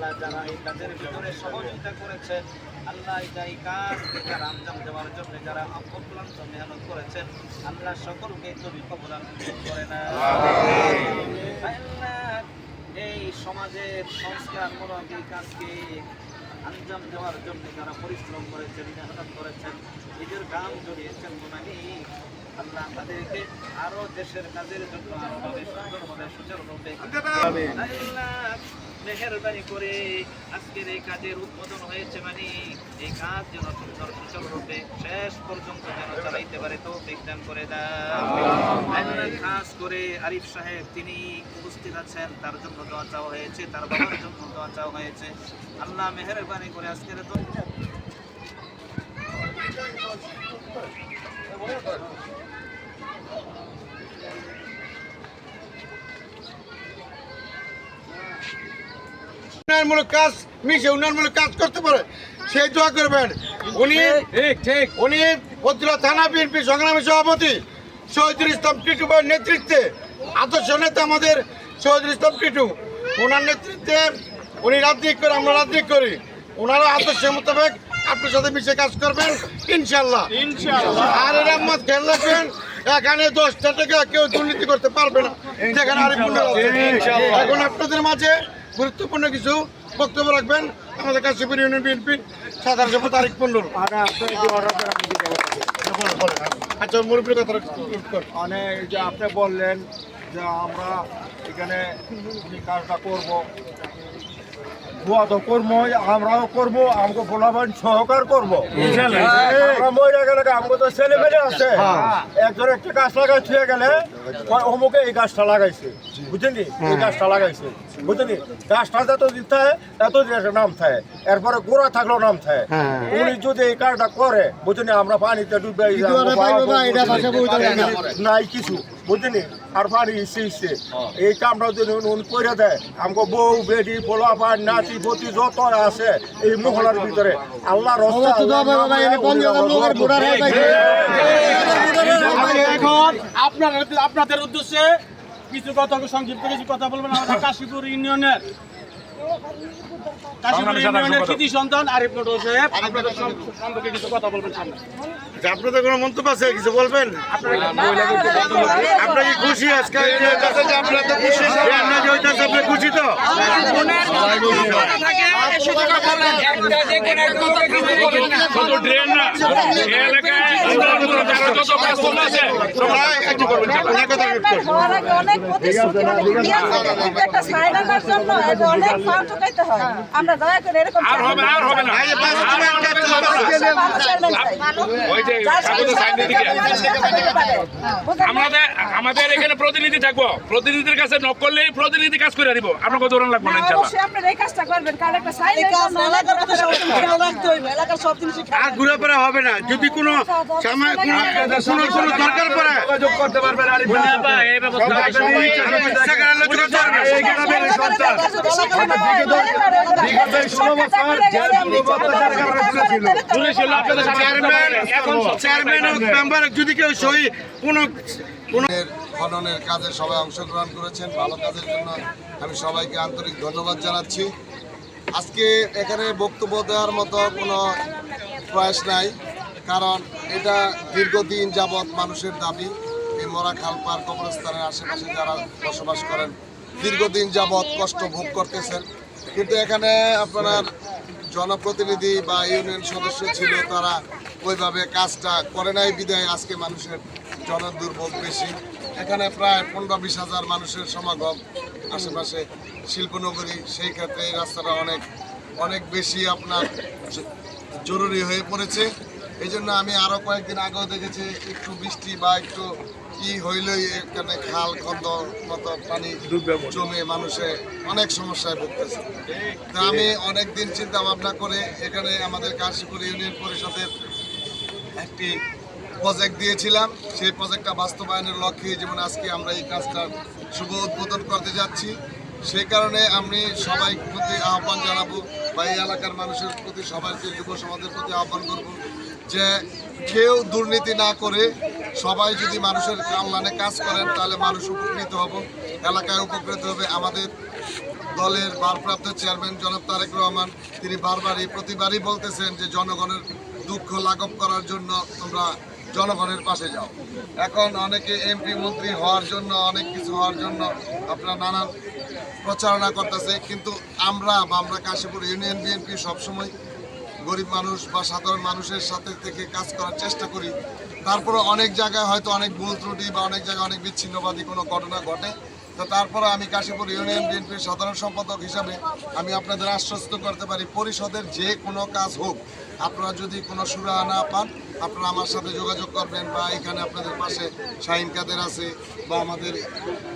আল্লাহ যারা এই কাজের ভিতরে সহযোগিতা করেছেন আল্লাহ এটা এই কাজ যারা আঞ্জাম দেওয়ার জন্য যারা অক্লান্ত মেহনত করেছেন, আল্লাহ সকলকে তুমি কবুল করে না। এই সমাজের সংস্কার মূলক এই কাজকে আঞ্জাম দেওয়ার জন্য যারা পরিশ্রম করেছেন, মেহনত করেছেন, নিজের গাম জড়িয়েছেন মানে আল্লাহ তাদেরকে আরও দেশের কাজের জন্য আরও ভাবে সুন্দরভাবে সুচারুরূপে আল্লাহ মেহেরবানি করে আজকের এই কাজের উদ্বোধন হয়েছে মানে এই কাজ যেন সুন্দর সুচারুরূপে শেষ পর্যন্ত যেন চালাইতে পারে তো বিজ্ঞান করে আল্লাহ খাস করে আরিফ সাহেব, তিনি উপস্থিত আছেন, তার জন্য দোয়া চাওয়া হয়েছে, তার বাবার জন্য দোয়া চাওয়া হয়েছে। আল্লাহ মেহেরবানি করে আজকের তো উন্নয়নমূলক কাজ মিশে উন্নয়নমূলক কাজ করতে পারে সেই দোয়া করবেন। উনি ঠিক ঠিক উনি পত্রিকা থানা বিএনপি সংগ্রামী সভাপতি শহীদুল ইসলাম টিটু ভাইয়ের নেতৃত্বে আদর্শ নেতা আমাদের শহীদুল ইসলাম টিটু ওনার নেতৃত্বে উনি রাজনীতি করে আমরা রাজনীতি করি। ওনারা আদর্শের মোতাবেক আপনার সাথে মিশে কাজ করবেন ইনশাল্লাহ আর এর মত খেয়াল রাখবেন এখানে দশটা টাকা কেউ দুর্নীতি করতে পারবে না যেখানে আরিফুল এখন আপনাদের মাঝে গুরুত্বপূর্ণ কিছু বক্তব্য রাখবেন। আমাদের কাশীপুর ইউনিয়ন বিএনপির সাধারণ সভা তারিখ পনেরো আচ্ছা মুরব্বীর কথা মানে যে আপনি বললেন যে আমরা এখানে কাজটা করব দোয়া তো করব আমরাও করব আমাকে বলাবেন সহকার করব। আমরা মরে গেলে আমাকে তো ছেলে মেয়ে আছে। একজন একটা গাছ লাগাই ছুঁয়ে গেলে অমুকে এই গাছটা লাগাইছে। বুঝছেন নি? এই গাছটা লাগাইছে। বুঝছেন নি? গাছটা যত দিন থাকে এতদিন একটা নাম থাকে। এরপরে গোড়া থাকলেও নাম থাকে। উনি যদি এই কাজটা করে বুঝছেন আমরা পানিতে ডুবে নাই কিছু। বুঝলি? আর পানি ইসে ইসে। এই কামটা যদি উনি করে দেয় আমাকে বউ বেটি পোলা পান নাতি পতি যত আছে এই মহলার ভিতরে আল্লাহ এখন আপনার আপনাদের উদ্দেশ্যে কিছু কথা সংক্ষিপ্ত কিছু কথা বলবেন আমাদের কাশীপুর ইউনিয়নের আপনাদের আচ্ছা, আপনাদের কোনো মন্তব্য আছে? কিছু বলবেন? আপনার কি খুশি আজকে? আপনারা তো খুশি। আপনি খুশি তো? শুধু ড্রেন না এলাকায় যত আছে একটু করবেন হয়। আমরা দয়া করে এরকম আর হবে আর হবে না? আমাদের আমাদের এখানে প্রতিনিধি থাকব। প্রতিনিধির কাছে নক প্রতিনিধি কাজ করে দিব আপনাকে দৌড়ান লাগবে না অবশ্যই আপনারা এই কাজটা করবেন, কারণ একটা আর ঘুরে পড়া হবে না যদি কোনো সময় কোনো কোনো কোনো দরকার পড়ে যোগাযোগ করতে পারবেন আরিফ ভাই। এই ছিল। চেয়ারম্যান এখন চেয়ারম্যান হোক মেম্বার যদি কেউ সই কোনো খননের কাজে সবাই অংশগ্রহণ করেছেন, ভালো কাজের জন্য আমি সবাইকে আন্তরিক ধন্যবাদ জানাচ্ছি। আজকে এখানে বক্তব্য দেওয়ার মতো কোনো প্রয়াস নাই, কারণ এটা দীর্ঘদিন যাবৎ মানুষের দাবি, এই মরা খাল পার কবরস্থানের আশেপাশে যারা বসবাস করেন, দীর্ঘদিন যাবৎ কষ্ট ভোগ করতেছেন। কিন্তু এখানে আপনার জনপ্রতিনিধি বা ইউনিয়ন সদস্য ছিল, তারা ওইভাবে কাজটা করে নাই বিদায়। আজকে মানুষের জনদুর্ভোগ বেশি। এখানে প্রায় পনেরো বিশ হাজার মানুষের সমাগম আশেপাশে শিল্পনগরী সেই ক্ষেত্রে এই রাস্তাটা অনেক অনেক বেশি আপনার জরুরি হয়ে পড়েছে। এই জন্য আমি আরও কয়েকদিন আগেও দেখেছি একটু বৃষ্টি বা একটু কি হইলেই এখানে খাল খন্দ মতো পানি জমে মানুষে অনেক সমস্যায় ভুগতেছে। তা আমি অনেক দিন চিন্তা ভাবনা করে এখানে আমাদের কাশীপুর ইউনিয়ন পরিষদের একটি প্রজেক্ট দিয়েছিলাম, সেই প্রজেক্টটা বাস্তবায়নের লক্ষ্যে যেমন আজকে আমরা এই কাজটা শুভ উদ্বোধন করতে যাচ্ছি। সেই কারণে আমি সবাই প্রতি আহ্বান জানাব বা এই এলাকার মানুষের প্রতি, সবাইকে যুব সমাজের প্রতি আহ্বান করব যে কেউ দুর্নীতি না করে সবাই যদি মানুষের কল্যাণে কাজ করেন, তাহলে মানুষ উপকৃত হব, এলাকায় উপকৃত হবে। আমাদের দলের ভারপ্রাপ্ত চেয়ারম্যান জনাব তারেক রহমান, তিনি বারবারই প্রতিবারই বলতেছেন যে জনগণের দুঃখ লাঘব করার জন্য তোমরা জনগণের পাশে যাও। এখন অনেকে এমপি মন্ত্রী হওয়ার জন্য, অনেক কিছু হওয়ার জন্য আপনারা নানান প্রচারণা করতেছে, কিন্তু আমরা বা আমরা কাশীপুর ইউনিয়ন বিএনপি সবসময় গরিব মানুষ বা সাধারণ মানুষের সাথে থেকে কাজ করার চেষ্টা করি। তারপরে অনেক জায়গায় হয়তো অনেক ভুল ত্রুটি বা অনেক জায়গায় অনেক বিচ্ছিন্নবাদী কোনো ঘটনা ঘটে। তো তারপরে আমি কাশীপুর ইউনিয়ন বিএনপির সাধারণ সম্পাদক হিসাবে আমি আপনাদের আশ্বস্ত করতে পারি, পরিষদের যে কোনো কাজ হোক, আপনারা যদি কোনো সুরাহা না পান আপনারা আমার সাথে যোগাযোগ করবেন বা এখানে আপনাদের পাশে শাহিন কাদের আছে বা আমাদের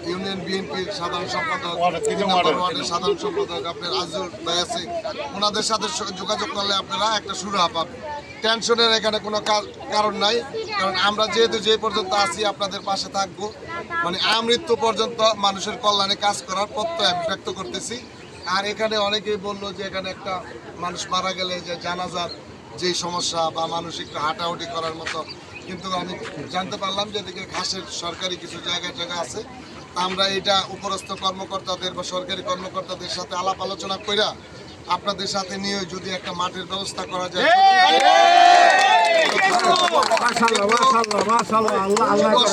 ইউনিয়ন বিএনপির সাধারণ সম্পাদক ওয়ার্ডের সাধারণ সম্পাদক আপনার আজুর ভাই আছে। ওনাদের সাথে যোগাযোগ করলে আপনারা একটা সুরাহা পাবেন। টেনশনের এখানে কোনো কারণ নাই। কারণ আমরা যেহেতু যে পর্যন্ত আছি আপনাদের পাশে থাকব। মানে আমৃত্যু পর্যন্ত মানুষের কল্যাণে কাজ করার প্রত্যয় আমি ব্যক্ত করতেছি। আর এখানে অনেকেই বলল যে এখানে একটা মানুষ মারা গেলে যে জানাজার যেই সমস্যা বা মানুষ একটু হাঁটাহুটি করার মতো কিন্তু আমি জানতে পারলাম যে এদিকে ঘাসের সরকারি কিছু জায়গায় জায়গা আছে। আমরা এটা উপরস্থ কর্মকর্তাদের বা সরকারি কর্মকর্তাদের সাথে আলাপ আলোচনা কইরা আপনাদের সাথে নিয়ে যদি একটা মাঠের ব্যবস্থা করা যায়।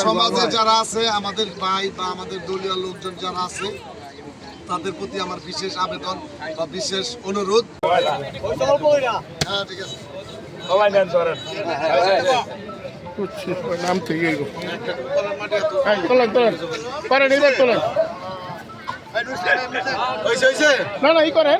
সমাজে যারা আছে আমাদের ভাই বা আমাদের দলীয় লোকজন যারা আছে তাদের প্রতি আমার বিশেষ আবেদন বা বিশেষ অনুরোধ। হ্যাঁ ঠিক আছে। নাম থেকে তোলেন তোলেন। করেন এই তোলেন। হয়েছে হয়েছে না না ই করেন।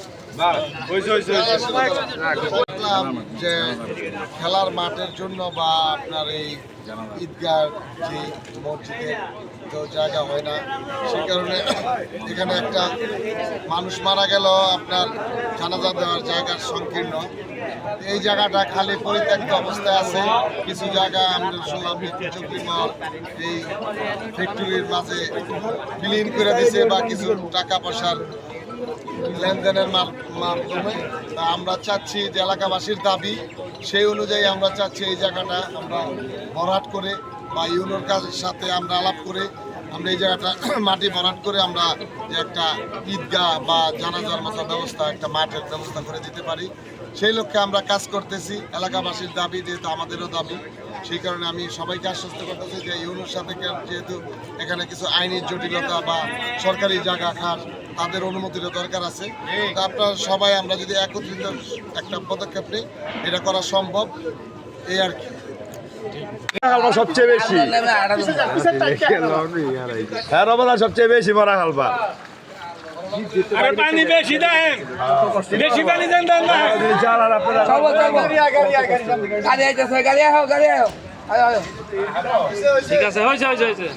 যে খেলার মাঠের জন্য বা আপনার এই ঈদগাহ যে মসজিদের তো জায়গা হয় না সে কারণে এখানে একটা মানুষ মারা গেল, আপনার জানাজা দেওয়ার জায়গার সংকীর্ণ এই জায়গাটা খালি পরিত্যক্ত অবস্থায় আছে। কিছু জায়গা আমরা শুনলাম এই ফ্যাক্টরির মাঝে বিলীন করে দিছে বা কিছু টাকা পয়সার লেনদেনের মাধ্যমে আমরা চাচ্ছি যে এলাকাবাসীর দাবি সেই অনুযায়ী আমরা চাচ্ছি এই জায়গাটা আমরা ভরাট করে বা ইউনোর কাজের সাথে আমরা আলাপ করে আমরা এই জায়গাটা মাটি ভরাট করে আমরা যে একটা ঈদগাহ বা জানাজার মতো ব্যবস্থা, একটা মাঠের ব্যবস্থা করে দিতে পারি। সেই লক্ষ্যে আমরা কাজ করতেছি। এলাকাবাসীর দাবি যেহেতু আমাদেরও দাবি, সেই কারণে আমি সবাইকে আশ্বস্ত করতেছি যে ইউনোর সাথে যেহেতু এখানে কিছু আইনি জটিলতা বা সরকারি জায়গা খাস তাদের অনুমতির দরকার আছে তা আপনারা সবাই আমরা যদি একত্রিত একটা পদক্ষেপ নিই এটা করা সম্ভব এই আর কি সবচেয়ে বেশি হ্যাঁ সবচেয়ে বেশি মরা হালবা পানি বেশি দেন বেশি পানি দেন না ঠিক আছে হয়েছে হয়েছে হয়েছে।